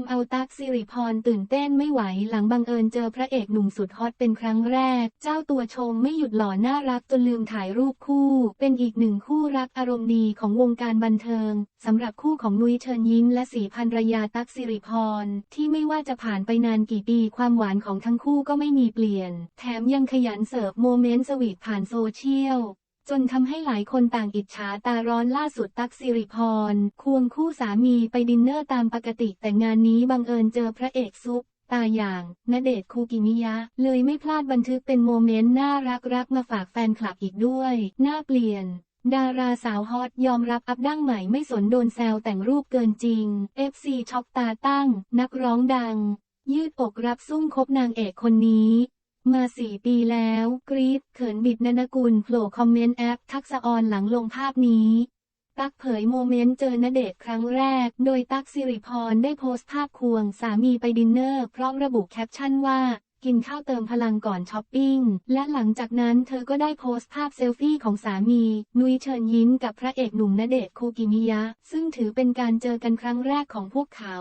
ำเอาตั๊กสิริพรตื่นเต้นไม่ไหวหลังบังเอิญเจอพระเอกหนุ่มสุดฮอตเป็นครั้งแรก เจ้าตัวชมไม่หยุดหล่อน่ารักจนลืมถ่ายรูปคู่ เป็นอีกหนึ่งคู่รักอารมณ์ดีของวงการบันเทิงสำหรับคู่ของนุ้ยเชิญยิ้มและสีพันรยาตั๊กสิริพรที่ไม่ว่าจะผ่านไปนานกี่ปีความหวานของทั้งคู่ก็ไม่มีเปลี่ยน แถมยังขยันเสิร์ฟโมเมนต์สวีทผ่านโซเชียล จนทำให้หลายคนต่างอิจฉาตาร้อนล่าสุดตักสิริพร ควงคู่สามีไปดินเนอร์ตามปกติแต่งานนี้บังเอิญเจอพระเอกซุปตาอย่างณเดชคูกิมิยะ เลยไม่พลาดบันทึกเป็นโมเมนต์น่ารักรักๆมาฝากแฟนคลับอีกด้วยหน้าเปลี่ยน ดาราสาวฮอตยอมรับอัพดั้งใหม่ไม่สนโดนแซวแต่งรูปเกินจริง FC ช็อกตาตั้ง นักร้องดัง ยืดอกรับซุ่มคบนางเอกคนนี้ มาสี่ปีแล้ว กรีดเขินบิดนนกุลโผล่คอมเมนต์แอปทักษะออนหลังลงภาพนี้ตักเผยโมเมนต์เจอณเดชครั้งแรก โดยตักสิริพรได้โพสต์ภาพควงสามีไปดินเนอร์ พร้อมระบุแคปชั่นว่า กินข้าวเติมพลังก่อนช้อปปิ้ง และหลังจากนั้นเธอก็ได้โพสต์ภาพเซลฟี่ของสามี นุ้ยเชิญยิ้มกับพระเอกหนุ่มณเดชน์คูกิมิยะ ซึ่งถือเป็นการเจอกันครั้งแรกของพวกเขา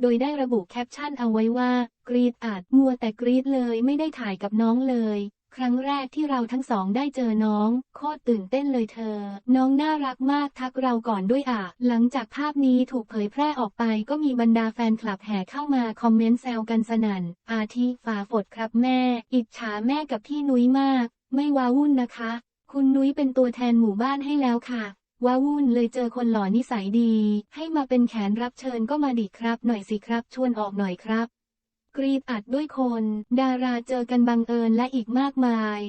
โดยได้ระบุแคปชั่นเอาไว้ว่า กรีดอาจมัวแต่กรีดเลยไม่ได้ถ่ายกับน้องเลย ครั้งแรกที่เราทั้งสองได้เจอน้อง โคตรตื่นเต้นเลยเธอ น้องน่ารักมากทักเราก่อนด้วยอะ หลังจากภาพนี้ถูกเผยแพร่ออกไปก็มีบรรดาแฟนคลับแห่เข้ามาคอมเมนต์แซวกันสนั่น อาทิฝาฝดครับแม่ อิจฉาแม่กับพี่นุ้ยมาก ไม่ว้าวุ่นนะคะ คุณนุ้ยเป็นตัวแทนหมู่บ้านให้แล้วค่ะว้าวุ่นเลยเจอคนหล่อนิสัยดี ให้มาเป็นแขนรับเชิญก็มาดิครับหน่อยสิครับ ชวนออกหน่อยครับ กรีดอัดด้วยคน ดาราเจอกันบังเอิญและอีกมากมาย